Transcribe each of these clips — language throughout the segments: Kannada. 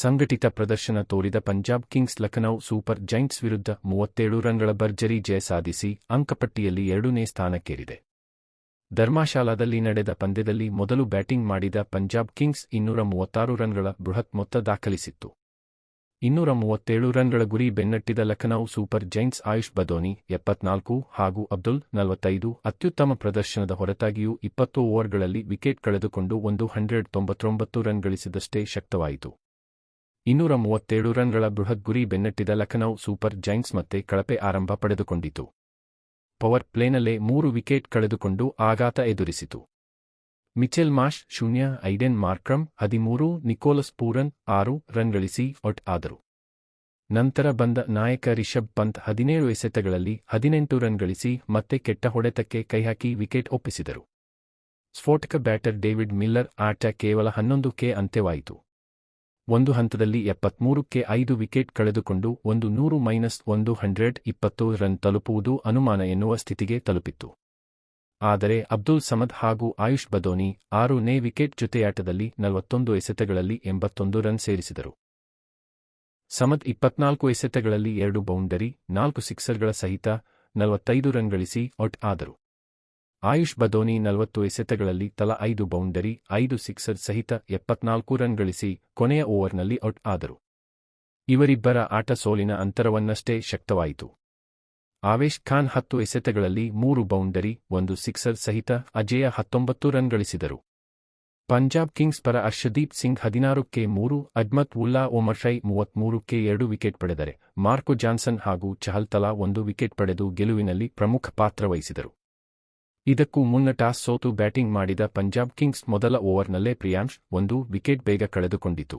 ಸಂಘಟಿತ ಪ್ರದರ್ಶನ ತೋರಿದ Punjab Kings Lucknow Super Giants ವಿರುದ್ಧ ಮೂವತ್ತೇಳು ರನ್ಗಳ ಭರ್ಜರಿ ಜಯ ಸಾಧಿಸಿ ಅಂಕಪಟ್ಟಿಯಲ್ಲಿ ಎರಡನೇ ಸ್ಥಾನಕ್ಕೇರಿದೆ. ಧರ್ಮಶಾಲಾದಲ್ಲಿ ನಡೆದ ಪಂದ್ಯದಲ್ಲಿ ಮೊದಲು ಬ್ಯಾಟಿಂಗ್ ಮಾಡಿದ ಪಂಜಾಬ್ ಕಿಂಗ್ಸ್ ಇನ್ನೂರ ಮೂವತ್ತಾರು ರನ್ಗಳ ಬೃಹತ್ ಮೊತ್ತ ದಾಖಲಿಸಿತ್ತು. ಇನ್ನೂರ ಮೂವತ್ತೇಳು ರನ್ಗಳ ಗುರಿ ಬೆನ್ನಟ್ಟಿದ ಲಖನೌ ಸೂಪರ್ ಜೈಂಟ್ಸ್ ಆಯುಷ್ ಬದೋನಿ ಎಪ್ಪತ್ನಾಲ್ಕು ಹಾಗೂ ಅಬ್ದುಲ್ ನಲವತ್ತೈದು ಅತ್ಯುತ್ತಮ ಪ್ರದರ್ಶನದ ಹೊರತಾಗಿಯೂ ಇಪ್ಪತ್ತು ಓವರ್ಗಳಲ್ಲಿ ವಿಕೆಟ್ ಕಳೆದುಕೊಂಡು ಒಂದು ಹಂಡ್ರೆಡ್ ತೊಂಬತ್ತೊಂಬತ್ತು ರನ್ ಗಳಿಸಿದಷ್ಟೇ ಶಕ್ತವಾಯಿತು. ಇನ್ನೂರ ಮೂವತ್ತೇಳು ರನ್ಗಳ ಬೃಹತ್ ಗುರಿ ಬೆನ್ನಟ್ಟಿದ ಲಖನೌ ಸೂಪರ್ ಜೈಂಟ್ಸ್ ಮತ್ತೆ ಕಳಪೆ ಆರಂಭ ಪಡೆದುಕೊಂಡಿತು. ಪವರ್ ಪ್ಲೇನಲ್ಲೇ ಮೂರು ವಿಕೆಟ್ ಕಳೆದುಕೊಂಡು ಆಘಾತ ಎದುರಿಸಿತು. ಮಿಚೆಲ್ ಮಾಶ್ ಶೂನ್ಯ, ಐಡೆನ್ ಮಾರ್ಕ್ರಮ್ ಹದಿಮೂರು, ನಿಕೋಲಸ್ ಪೂರನ್ ಆರು ರನ್ ಗಳಿಸಿ ಔಟ್ ಆದರು. ನಂತರ ಬಂದ ನಾಯಕ ರಿಷಬ್ ಪಂತ್ ಹದಿನೇಳು ಎಸೆತಗಳಲ್ಲಿ ಹದಿನೆಂಟು ರನ್ ಗಳಿಸಿ ಮತ್ತೆ ಕೆಟ್ಟ ಹೊಡೆತಕ್ಕೆ ಕೈಹಾಕಿ ವಿಕೆಟ್ ಒಪ್ಪಿಸಿದರು. ಸ್ಫೋಟಕ ಬ್ಯಾಟರ್ ಡೇವಿಡ್ ಮಿಲ್ಲರ್ ಆಟ ಕೇವಲ ಹನ್ನೊಂದು ಕೆ ಅಂತ್ಯವಾಯಿತು. ಒಂದು ಹಂತದಲ್ಲಿ ಎಪ್ಪತ್ಮೂರಕ್ಕೆ ಐದು ವಿಕೆಟ್ ಕಳೆದುಕೊಂಡು ಒಂದು ನೂರು ಮೈನಸ್ ಒಂದು ಹಂಡ್ರೆಡ್ ಇಪ್ಪತ್ತು ರನ್ ತಲುಪುವುದು ಅನುಮಾನ ಎನ್ನುವ ಸ್ಥಿತಿಗೆ ತಲುಪಿತ್ತು. ಆದರೆ ಅಬ್ದುಲ್ ಸಮದ್ ಹಾಗೂ ಆಯುಷ್ ಬದೋನಿ ಆರು ನೇ ವಿಕೆಟ್ ಜೊತೆಯಾಟದಲ್ಲಿ ನಲವತ್ತೊಂದು ಎಸೆತಗಳಲ್ಲಿ ಎಂಬತ್ತೊಂದು ರನ್ ಸೇರಿಸಿದರು. ಸಮದ್ ಇಪ್ಪತ್ನಾಲ್ಕು ಎಸೆತಗಳಲ್ಲಿ ಎರಡು ಬೌಂಡರಿ, ನಾಲ್ಕು ಸಿಕ್ಸರ್ಗಳ ಸಹಿತ ನಲವತ್ತೈದು ರನ್ ಗಳಿಸಿ ಔಟ್ ಆದರು. ಆಯುಷ್ ಬದೋನಿ ನಲವತ್ತು ಎಸೆತಗಳಲ್ಲಿ ತಲಾ ಐದು ಬೌಂಡರಿ, ಐದು ಸಿಕ್ಸರ್ ಸಹಿತ ಎಪ್ಪತ್ನಾಲ್ಕು ರನ್ ಗಳಿಸಿ ಕೊನೆಯ ಓವರ್ನಲ್ಲಿ ಔಟ್ ಆದರು. ಇವರಿಬ್ಬರ ಆಟ ಸೋಲಿನ ಅಂತರವನ್ನಷ್ಟೇ ಶಕ್ತವಾಯಿತು. ಆವೇಶ್ ಖಾನ್ ಹತ್ತು ಎಸೆತಗಳಲ್ಲಿ ಮೂರು ಬೌಂಡರಿ, ಒಂದು ಸಿಕ್ಸರ್ ಸಹಿತ ಅಜೇಯ ಹತ್ತೊಂಬತ್ತು ರನ್ ಗಳಿಸಿದರು. ಪಂಜಾಬ್ ಕಿಂಗ್ಸ್ ಪರ ಅರ್ಷದೀಪ್ ಸಿಂಗ್ ಹದಿನಾರಕ್ಕೆ ಮೂರು, ಅಜ್ಮತ್ ಉಲ್ಲಾ ಒಮರ್ಷೈ ಮೂವತ್ಮೂರಕ್ಕೆ ಎರಡು ವಿಕೆಟ್ ಪಡೆದರೆ ಮಾರ್ಕೊ ಜಾನ್ಸನ್ ಹಾಗೂ ಚಹಲ್ ತಲಾ ಒಂದು ವಿಕೆಟ್ ಪಡೆದು ಗೆಲುವಿನಲ್ಲಿ ಪ್ರಮುಖ ಪಾತ್ರ ವಹಿಸಿದರು. ಇದಕ್ಕೂ ಮುನ್ನ ಟಾಸ್ ಸೋತು ಬ್ಯಾಟಿಂಗ್ ಮಾಡಿದ ಪಂಜಾಬ್ ಕಿಂಗ್ಸ್ ಮೊದಲ ಓವರ್ನಲ್ಲೇ ಪ್ರಿಯಾಂಶ್ ಒಂದು ವಿಕೆಟ್ ಬೇಗ ಕಳೆದುಕೊಂಡಿತು.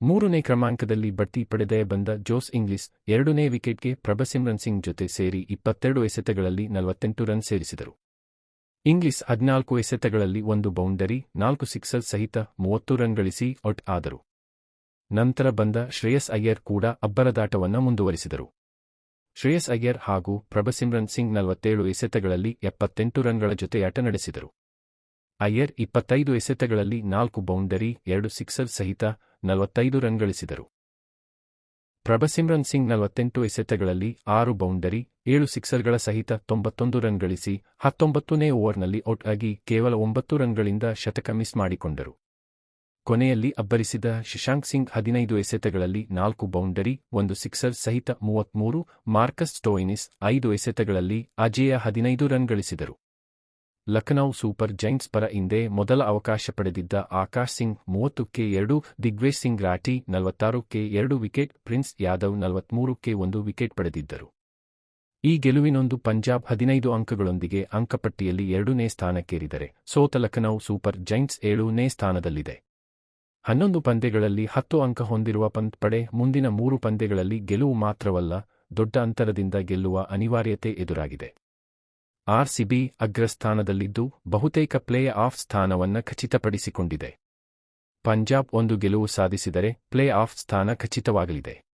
ಮೂರನೇ ಕ್ರಮಾಂಕದಲ್ಲಿ ಬಡ್ತಿ ಪಡೆದೇ ಬಂದ ಜೋಸ್ ಇಂಗ್ಲಿಸ್ ಎರಡನೇ ವಿಕೆಟ್ಗೆ ಪ್ರಭಸಿಮ್ರನ್ ಸಿಂಗ್ ಜೊತೆ ಸೇರಿ ಇಪ್ಪತ್ತೆರಡು ಎಸೆತಗಳಲ್ಲಿ ನಲವತ್ತೆಂಟು ರನ್ ಸೇರಿಸಿದರು. ಇಂಗ್ಲಿಸ್ ಹದಿನಾಲ್ಕು ಎಸೆತಗಳಲ್ಲಿ ಒಂದು ಬೌಂಡರಿ, ನಾಲ್ಕು ಸಿಕ್ಸರ್ ಸಹಿತ ಮೂವತ್ತು ರನ್ ಗಳಿಸಿ ಔಟ್ ಆದರು. ನಂತರ ಬಂದ ಶ್ರೇಯಸ್ ಅಯ್ಯರ್ ಕೂಡ ಅಬ್ಬರದಾಟವನ್ನು ಮುಂದುವರಿಸಿದರು. ಶ್ರೇಯಸ್ ಅಯ್ಯರ್ ಹಾಗೂ ಪ್ರಭಸಿಮ್ರನ್ ಸಿಂಗ್ ನಲವತ್ತೇಳು ಎಸೆತಗಳಲ್ಲಿ ಎಪ್ಪತ್ತೆಂಟು ರನ್ಗಳ ಜೊತೆಯಾಟ ನಡೆಸಿದರು. ಅಯ್ಯರ್ ಇಪ್ಪತ್ತೈದು ಎಸೆತಗಳಲ್ಲಿ ನಾಲ್ಕು ಬೌಂಡರಿ, ಎರಡು ಸಿಕ್ಸರ್ ಸಹಿತ ನಲವತ್ತೈದು ರನ್ ಗಳಿಸಿದರು ಪ್ರಭಸಿಮ್ರನ್ ಸಿಂಗ್ ನಲವತ್ತೆಂಟು ಎಸೆತಗಳಲ್ಲಿ ಆರು ಬೌಂಡರಿ, ಏಳು ಸಿಕ್ಸರ್ಗಳ ಸಹಿತ ತೊಂಬತ್ತೊಂದು ರನ್ ಗಳಿಸಿ ಹತ್ತೊಂಬತ್ತನೇ ಓವರ್ನಲ್ಲಿ ಔಟ್ ಆಗಿ ಕೇವಲ ಒಂಬತ್ತು ರನ್ಗಳಿಂದ ಶತಕ ಮಿಸ್ ಮಾಡಿಕೊಂಡರು. ಕೊನೆಯಲ್ಲಿ ಅಬ್ಬರಿಸಿದ ಶಶಾಂಕ್ ಸಿಂಗ್ ಹದಿನೈದು ಎಸೆತಗಳಲ್ಲಿ ನಾಲ್ಕು ಬೌಂಡರಿ, ಒಂದು ಸಿಕ್ಸರ್ ಸಹಿತ ಮೂವತ್ಮೂರು, ಮಾರ್ಕಸ್ ಸ್ಟೋಯಿನಿಸ್ ಐದು ಎಸೆತಗಳಲ್ಲಿ ಅಜೇಯ ಹದಿನೈದು ರನ್ ಗಳಿಸಿದರು ಲಖನೌ ಸೂಪರ್ ಜೈಂಟ್ಸ್ ಪರ ಹಿಂದೆ ಮೊದಲ ಅವಕಾಶ ಪಡೆದಿದ್ದ ಆಕಾಶ್ ಸಿಂಗ್ ಮೂವತ್ತಕ್ಕೆ ಎರಡು, ದಿಗ್ವೇಶ್ ಸಿಂಗ್ ರಾಠಿ ನಲವತ್ತಾರಕ್ಕೆ ಎರಡು ವಿಕೆಟ್, ಪ್ರಿನ್ಸ್ ಯಾದವ್ ನಲವತ್ಮೂರಕ್ಕೆ ಒಂದು ವಿಕೆಟ್ ಪಡೆದಿದ್ದರು. ಈ ಗೆಲುವಿನೊಂದು ಪಂಜಾಬ್ ಹದಿನೈದು ಅಂಕಗಳೊಂದಿಗೆ ಅಂಕಪಟ್ಟಿಯಲ್ಲಿ ಎರಡನೇ ಸ್ಥಾನಕ್ಕೇರಿದರೆ ಸೋತ ಲಖನೌ ಸೂಪರ್ ಜೈಂಟ್ಸ್ ಏಳನೇ ಸ್ಥಾನದಲ್ಲಿದೆ. ಹನ್ನೊಂದು ಪಂದ್ಯಗಳಲ್ಲಿ ಹತ್ತು ಅಂಕ ಹೊಂದಿರುವ ಪಂತ್ ಪಡೆ ಮುಂದಿನ ಮೂರು ಪಂದ್ಯಗಳಲ್ಲಿ ಗೆಲುವು ಮಾತ್ರವಲ್ಲ, ದೊಡ್ಡ ಅಂತರದಿಂದ ಗೆಲ್ಲುವ ಅನಿವಾರ್ಯತೆ ಎದುರಾಗಿದೆ. ಆರ್ಸಿಬಿ ಅಗ್ರಸ್ಥಾನದಲ್ಲಿದ್ದು ಬಹುತೇಕ ಪ್ಲೇ ಆಫ್ ಸ್ಥಾನವನ್ನ ಖಚಿತಪಡಿಸಿಕೊಂಡಿದೆ. ಪಂಜಾಬ್ ಒಂದು ಗೆಲುವು ಸಾಧಿಸಿದರೆ ಪ್ಲೇ ಆಫ್ ಸ್ಥಾನ ಖಚಿತವಾಗಲಿದೆ.